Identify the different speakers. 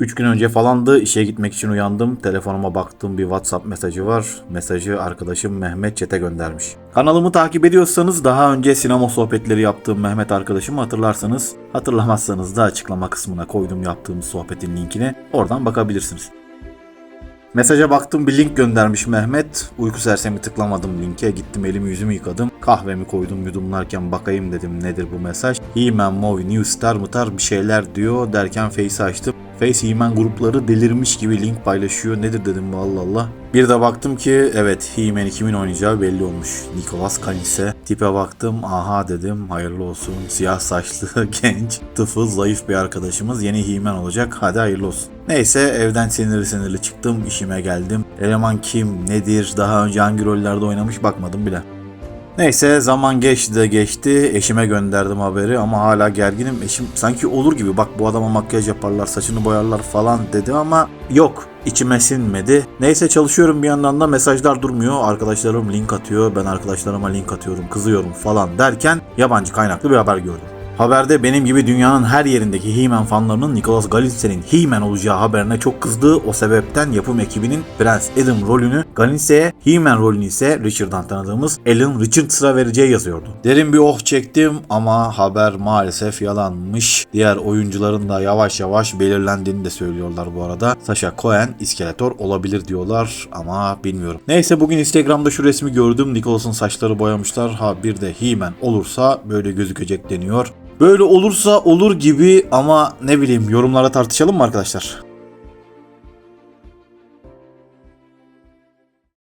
Speaker 1: 3 gün önce falandı işe gitmek için uyandım. Telefonuma baktım bir WhatsApp mesajı var. Mesajı arkadaşım Mehmet Çete göndermiş. Kanalımı takip ediyorsanız daha önce sinema sohbetleri yaptığım Mehmet arkadaşımı hatırlarsanız hatırlamazsanız da açıklama kısmına koydum yaptığımız sohbetin linkini. Oradan bakabilirsiniz. Mesaja baktım bir link göndermiş Mehmet. Uyku sersemi tıklamadım linke. Gittim elimi yüzümü yıkadım. Kahvemi koydum yudumlarken bakayım dedim nedir bu mesaj. He-Man Movie New Star mıtar bir şeyler diyor derken Face'i açtım. Face He-Man grupları delirmiş gibi link paylaşıyor. Nedir dedim Allah Allah. Bir de baktım ki evet He-Man'i kimin oynayacağı belli olmuş. Nicolas Cage. Tipe baktım aha dedim hayırlı olsun. Siyah saçlı genç tıfıl zayıf bir arkadaşımız yeni He-Man olacak. Hadi hayırlı olsun. Neyse evden sinirli sinirli çıktım işime geldim. Eleman kim nedir daha önce hangi rollerde oynamış bakmadım bile. Neyse zaman geçti de geçti. Eşime gönderdim haberi ama hala gerginim. Eşim sanki olur gibi bak bu adama makyaj yaparlar, saçını boyarlar falan dedi ama yok. içime sinmedi. Neyse çalışıyorum bir yandan da mesajlar durmuyor. Arkadaşlarım link atıyor. Ben arkadaşlarıma link atıyorum, kızıyorum falan derken yabancı kaynaklı bir haber gördüm. Haberde benim gibi dünyanın her yerindeki He-Man fanlarının Nicholas Galinse'nin He-Man olacağı haberine çok kızdığı o sebepten yapım ekibinin Prens Adam rolünü Galinse'ye, He-Man rolünü ise Richard'dan tanıdığımız Alan Richards'a vereceği yazıyordu. Derin bir oh çektim ama haber maalesef yalanmış. Diğer oyuncuların da yavaş yavaş belirlendiğini de söylüyorlar bu arada. Sasha Cohen iskeletor olabilir diyorlar ama bilmiyorum. Neyse bugün Instagram'da şu resmi gördüm. Nicholas'ın saçları boyamışlar. Ha bir de He-Man olursa böyle gözükecek deniyor. Böyle olursa olur gibi ama ne bileyim yorumlara tartışalım mı arkadaşlar?